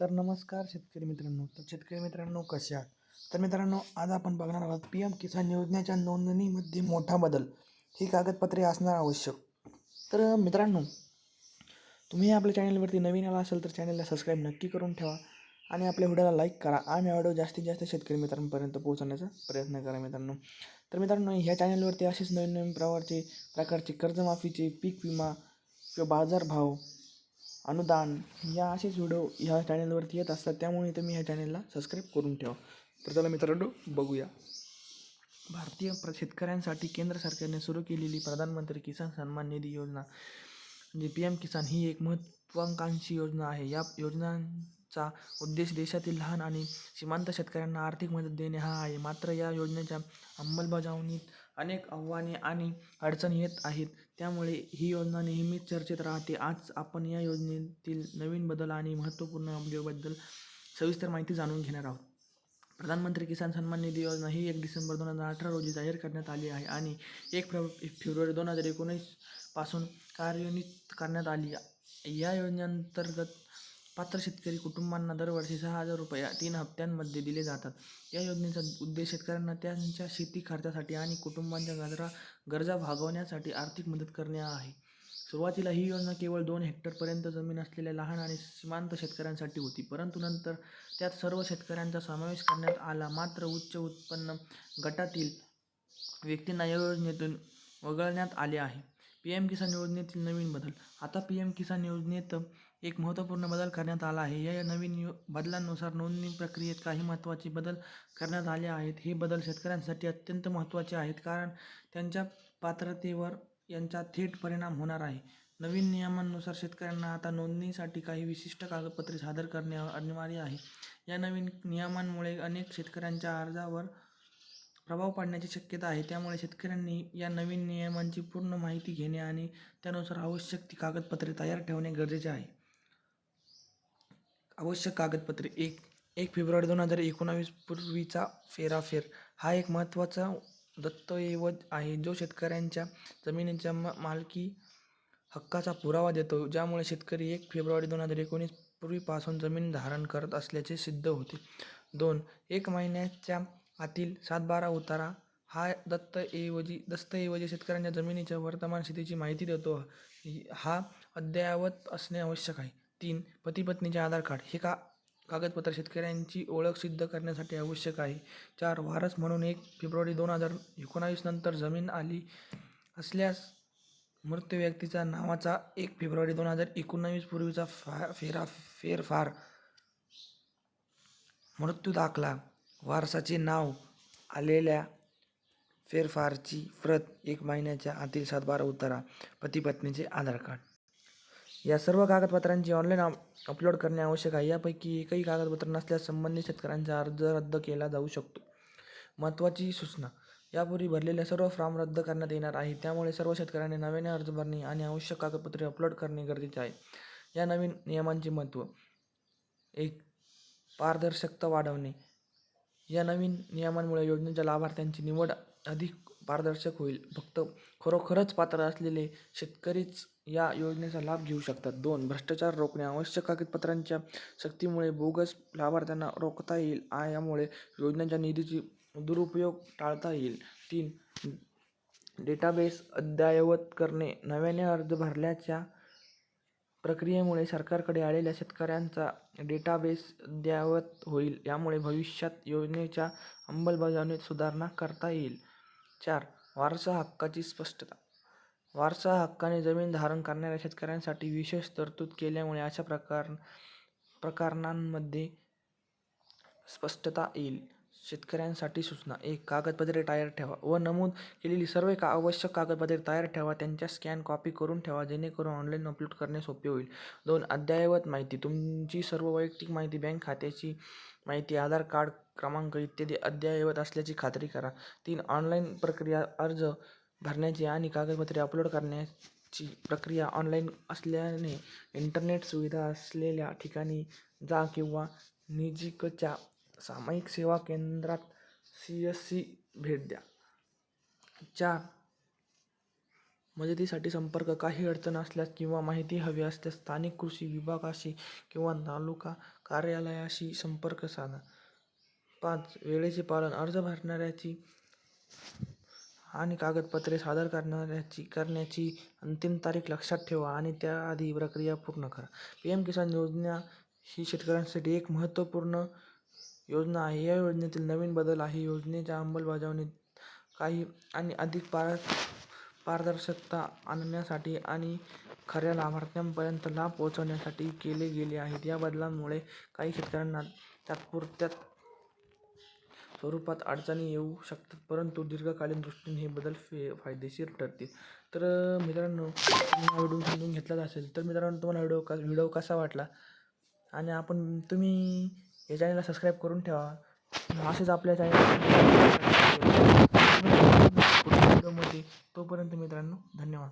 तर नमस्कार शेतकरी मित्रांनो. तर शेतकरी मित्रांनो कसे आहात? तर मित्रांनो आज आपण बघणार आहोत पी एम किसान योजनेच्या नोंदणीमध्ये मोठा बदल. ही कागदपत्रे असणार आवश्यक. तर मित्रांनो तुम्ही आपल्या चॅनलवरती नवीन आला असेल तर चॅनलला सबस्क्राईब नक्की करून ठेवा आणि आपल्या व्हिडिओला लाईक करा आणि व्हिडिओ जास्तीत जास्त शेतकरी मित्रांपर्यंत पोहोचवण्याचा प्रयत्न करा मित्रांनो. तर मित्रांनो ह्या चॅनलवरती असेच नवीन नवीन प्रकारचे प्रकारचे कर्जमाफीचे पीक विमा किंवा बाजारभाव अनुदान या असेच व्हिडिओ ह्या चॅनलवरती येत असतात. त्यामुळे तुम्ही ह्या चॅनलला सबस्क्राईब करून ठेवा. तर चला मित्रांनो बघूया. भारतीय प्र शेतकऱ्यांसाठी केंद्र सरकारने सुरू केलेली प्रधानमंत्री किसान सन्मान निधी योजना म्हणजे पी एम किसान ही एक महत्त्वाकांक्षी योजना आहे. या योजनांचा उद्देश देशातील लहान आणि सीमांत शेतकऱ्यांना आर्थिक मदत देणे हा आहे. मात्र या योजनेच्या अंमलबजावणीत अनेक आव्हाने आणि अडचणी येत आहेत. त्यामुळे ही योजना नेहमीच चर्चेत राहते. आज आपण या योजनेतील नवीन बदल आणि महत्त्वपूर्ण अपडेटबद्दल सविस्तर माहिती जाणून घेणार आहोत. प्रधानमंत्री किसान सन्मान निधी योजना ही एक डिसेंबर दोन हजार अठरा रोजी जाहीर करण्यात आली आहे आणि एक फेब फेब्रुवारी दोन हजार एकोणीसपासून कार्यान्वित करण्यात आली. या योजनेअंतर्गत पात्र शेतकरी कुटुंबांना दरवर्षी सहा हजार रुपये तीन हप्त्यांमध्ये दिले जातात. या योजनेचा उद्देश शेतकऱ्यांना त्यांच्या शेती खर्चासाठी आणि कुटुंबांच्या गरजा गरजा भागवण्यासाठी आर्थिक मदत करणे आहे. सुरुवातीला ही योजना केवळ दोन हेक्टरपर्यंत जमीन असलेल्या लहान आणि सीमांत शेतकऱ्यांसाठी होती परंतु नंतर त्यात सर्व शेतकऱ्यांचा समावेश करण्यात आला. मात्र उच्च उत्पन्न गटातील व्यक्तींना या योजनेतून वगळण्यात आले आहे. पी एम किसान योजनेतील नवीन बदल. आता पी एम किसान योजनेत एक महत्त्वपूर्ण बदल करण्यात आला आहे. या नवीन यु बदलांनुसार नोंदणी प्रक्रियेत काही महत्त्वाचे बदल करण्यात आले आहेत. हे बदल शेतकऱ्यांसाठी अत्यंत महत्त्वाचे आहेत कारण त्यांच्या पात्रतेवर यांचा थेट परिणाम होणार आहे. नवीन नियमांनुसार शेतकऱ्यांना आता नोंदणीसाठी काही विशिष्ट कागदपत्रे सादर करणे अनिवार्य आहे. या नवीन नियमांमुळे अनेक शेतकऱ्यांच्या अर्जावर प्रभाव पाडण्याची शक्यता आहे. त्यामुळे शेतकऱ्यांनी या नवीन नियमांची पूर्ण माहिती घेणे आणि त्यानुसार आवश्यक ती कागदपत्रे तयार ठेवणे गरजेचे आहे. आवश्यक कागदपत्रे. एक एक फेब्रुवारी दोन हजार एकोणावीस पूर्वीचा फेराफेर. हा एक महत्त्वाचा दस्तऐवज आहे जो शेतकऱ्यांच्या जमिनीच्या म मालकी हक्काचा पुरावा देतो. ज्यामुळे शेतकरी एक फेब्रुवारी दोन हजार एकोणीस पूर्वीपासून जमीन धारण करत असल्याचे सिद्ध होते. दोन एक महिन्याच्या आतील सातबारा उतारा हा दत्तऐवजी दस्तऐवजी शेतकऱ्यांच्या जमिनीच्या वर्तमान स्थितीची माहिती देतो. हा अद्ययावत असणे आवश्यक आहे. तीन पती पत्नीचे आधार कार्ड. हे का कागदपत्र शेतकऱ्यांची ओळख सिद्ध करण्यासाठी आवश्यक आहे? चार वारस म्हणून एक फेब्रुवारी दोन हजार एकोणावीस नंतर जमीन आली असल्यास मृत व्यक्तीचा नावाचा एक फेब्रुवारी दोन हजार एकोणावीस पूर्वीचा फा फेरा फेरफार. मृत्यू दाखला. वारसाचे नाव आलेल्या फेरफारची प्रत एक महिन्याच्या आतील सातबारा उतारा. पती पत्नीचे आधार कार्ड. या सर्व कागदपत्रांची ऑनलाईन अपलोड करणे आवश्यक आहे. यापैकी एकही कागदपत्र नसल्यास संबंधित शेतकऱ्यांचा अर्ज रद्द केला जाऊ शकतो. महत्त्वाची सूचना. यापूर्वी भरलेल्या सर्व फॉर्म रद्द करण्यात येणार आहे. त्यामुळे सर्व शेतकऱ्यांनी नव्याने अर्ज भरणे आणि आवश्यक कागदपत्रे अपलोड करणे गरजेचे आहे. या नवीन नियमांचे महत्त्व. एक पारदर्शकता वाढवणे. या नवीन नियमांमुळे योजनेच्या लाभार्थ्यांची निवड अधिक पारदर्शक होईल. फक्त खरोखरच पात्र असलेले शेतकरीच या योजनेचा लाभ घेऊ शकतात. दोन भ्रष्टाचार रोखणे आवश्यक कागदपत्रांच्या सक्तीमुळे बोगस लाभार्थ्यांना रोखता येईल आ यामुळे योजनेच्या निधीची दुरुपयोग टाळता येईल. तीन डेटाबेस अद्ययावत करणे. नव्याने अर्ज भरल्याच्या प्रक्रियेमुळे सरकारकडे आलेल्या शेतकऱ्यांचा डेटाबेस अद्ययावत होईल. यामुळे भविष्यात योजनेच्या अंमलबजावणीत सुधारणा करता येईल. चार वारसा हक्काची स्पष्टता. वारसा हक्काने जमीन धारण करणाऱ्या शेतकऱ्यांसाठी विशेष तरतूद केल्यामुळे अशा प्रकार प्रकरणांमध्ये स्पष्टता येईल. शेतकऱ्यांसाठी सूचना. एक कागदपत्रे तयार ठेवा. व नमूद केलेली सर्व का आवश्यक कागदपत्रे तयार ठेवा. त्यांच्या स्कॅन कॉपी करून ठेवा. जेणेकरून ऑनलाईन अपलोड करणे सोपे होईल. दोन अद्ययावत माहिती. तुमची सर्व वैयक्तिक माहिती बँक खात्याची माहिती आधार कार्ड क्रमांक इत्यादी अद्ययावत असल्याची खात्री करा. तीन ऑनलाईन प्रक्रिया अर्ज भरण्याची आणि कागदपत्रे अपलोड करण्याची प्रक्रिया ऑनलाईन असल्याने इंटरनेट सुविधा असलेल्या ठिकाणी जा किंवा नजीकच्या सामायिक सेवा केंद्रात सी एस सी भेट द्या. चार मदतीसाठी संपर्क काही अडचण असल्यास किंवा माहिती हवी असल्यास स्थानिक कृषी विभागाशी किंवा तालुका कार्यालयाशी संपर्क साधा. पाच वेळेचे पालन. अर्ज भरणाऱ्याची आणि कागदपत्रे सादर करणाऱ्याची करण्याची अंतिम तारीख लक्षात ठेवा आणि त्याआधी प्रक्रिया पूर्ण करा. पी एम किसान योजना ही शेतकऱ्यांसाठी एक महत्त्वपूर्ण योजना आहे. या योजनेतील नवीन बदल आहे. योजनेच्या अंमलबजावणीत काही आणि अधिक पार पारदर्शकता आणण्यासाठी आणि खऱ्या लाभार्थ्यांपर्यंत लाभ पोहोचवण्यासाठी केले गेले आहेत. या बदलांमुळे काही शेतकऱ्यांना तात्पुरत्यात स्वरूपात अडचणी येऊ शकतात परंतु दीर्घकालीन दृष्टीने हे बदल फे फायदेशीर ठरतील. तर मित्रांनो तुम्ही हा व्हिडिओ समजून घेतलाच असेल तर मित्रांनो तुम्हाला व्हिडिओ का व्हिडिओ कसा वाटला? आणि आपण तुम्ही या चॅनलला सबस्क्राईब करून ठेवा. असेच आपल्या चॅनल व्हिडिओमध्ये तोपर्यंत मित्रांनो धन्यवाद.